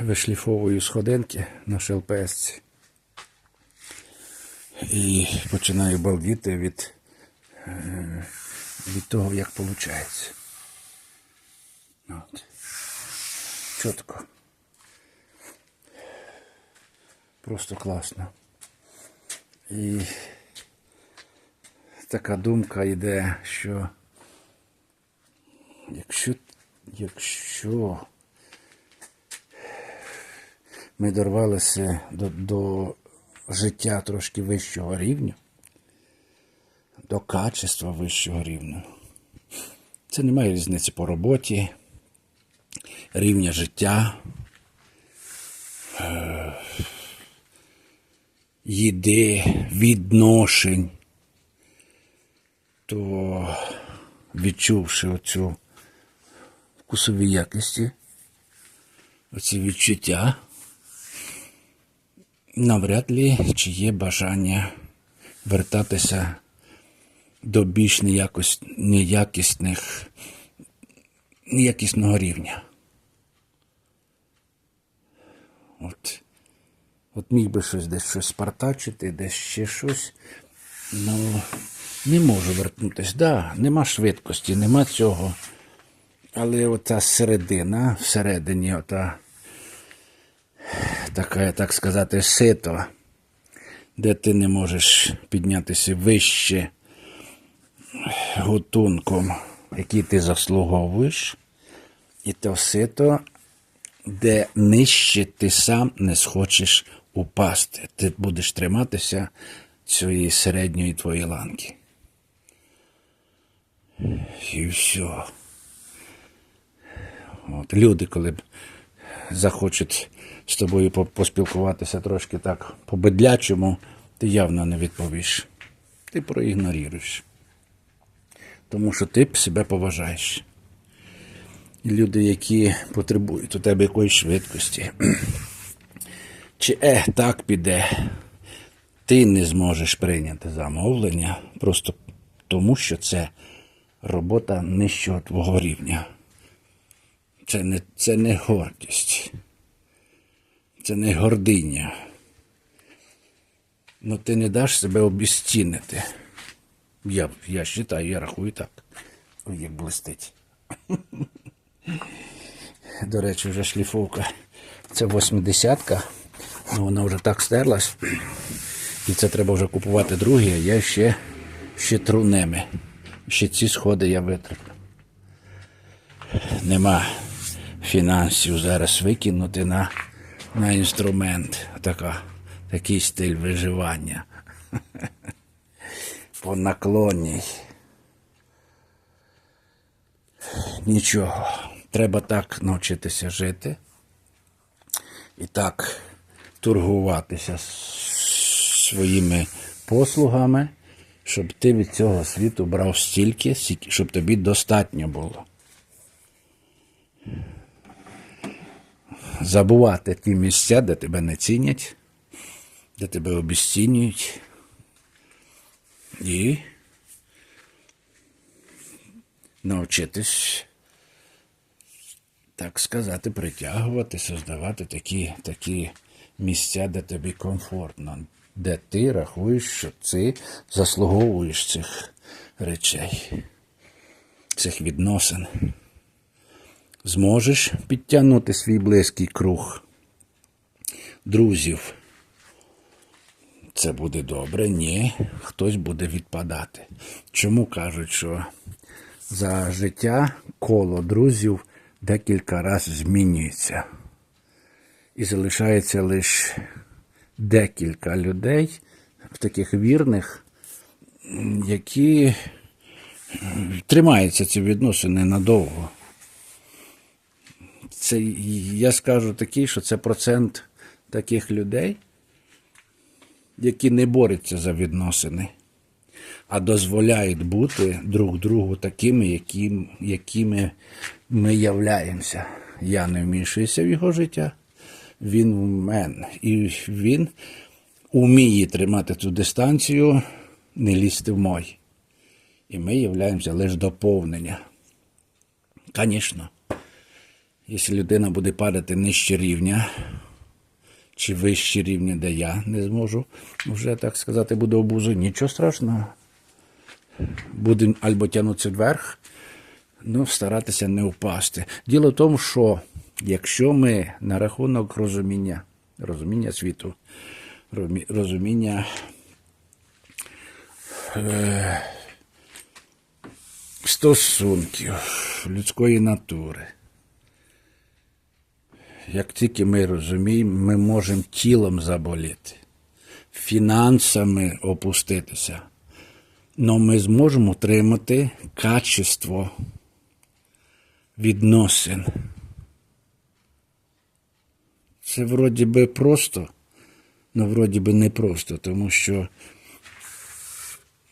вишліфовую сходинки на ШЛПС. І починаю балдіти від, е, від того, як виходить. От. Чітко. Просто класно. І така думка йде, що якщо, якщо ми дорвалися до, до життя трошки вищого рівня, до качества вищого рівня, це немає різниці по роботі, рівня життя, е, їди, відношень, то відчувши оцю вкусові якості, оці відчуття, навряд ли чи є бажання вертатися до більш неякісних, неякісного рівня. От, от міг би щось десь щось спартачити, десь ще щось. Ну, не можу вернутися. Да, нема швидкості, нема цього. Але ота середина, всередині, ота така, так сказати, сито, де ти не можеш піднятися вище готунком, який ти заслуговуєш, і то сито, де нижче ти сам не схочеш упасти. Ти будеш триматися цієї середньої твоєї ланки. І все. От, люди, коли захочуть з тобою поспілкуватися трошки так по-бедлячому, ти явно не відповіш. Ти проігноруєш. Тому що ти себе поважаєш. І люди, які потребують у тебе якоїсь швидкості, чи е, так піде, ти не зможеш прийняти замовлення просто тому, що це робота нижчого твого рівня. Це не, це не гордість. Це не гординя. Ну ти не даш себе обіцінити. Я, я вважаю, я рахую так. Ой, як блистить. До речі, вже шліфовка. Це 80-ка. Ну, вона вже так стерлась. І це треба вже купувати другі, а я ще, ще тру. Ще ці сходи я витратив. Нема фінансів зараз викинути на, на інструмент. Така, такий стиль виживання. По наклонній. Нічого. Треба так навчитися жити. І так торгуватися своїми послугами, щоб ти від цього світу брав стільки, щоб тобі достатньо було. Забувати ті місця, де тебе не цінять, де тебе обіцінюють. І навчитись, так сказати, притягувати, создавати такі, такі місця, де тобі комфортно, де ти рахуєш, що ти заслуговуєш цих речей, цих відносин. Зможеш підтягнути свій близький круг друзів. Це буде добре, ні, хтось буде відпадати. Чому кажуть, що за життя коло друзів декілька разів змінюється. І залишається лише декілька людей, таких вірних, які тримаються ці відносини надовго. Це я скажу такий, що це процент таких людей, які не борються за відносини, а дозволяють бути друг другу такими, яким, якими ми являємося. Я не вмішуюся в його життя, він в мене. І він уміє тримати цю дистанцію, не лізти в мой. І ми являємося лише доповнення. Звісно, Якщо людина буде падати нижче рівня, чи вище рівня, де я не зможу вже так сказати, буду обузу, нічого страшного. Будемо або тягнутися вверх, ну, старатися не впасти. Діло в тому, що якщо ми на рахунок розуміння, розуміння світу, розуміння е, стосунків, людської натури, як тільки ми розуміємо, ми можемо тілом заболіти, фінансами опуститися. Но ми зможемо отримати качество відносин. Це вроді би просто, але вроді би не просто, тому що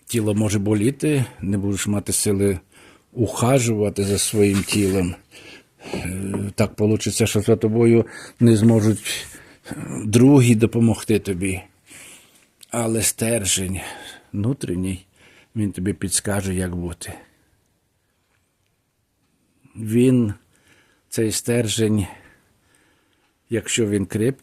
тіло може боліти, не будеш мати сили ухажувати за своїм тілом. Так вийде, що за тобою не зможуть другі допомогти тобі. Але стержень внутрішній, він тобі підскаже, як бути. Він, цей стержень, якщо він креп,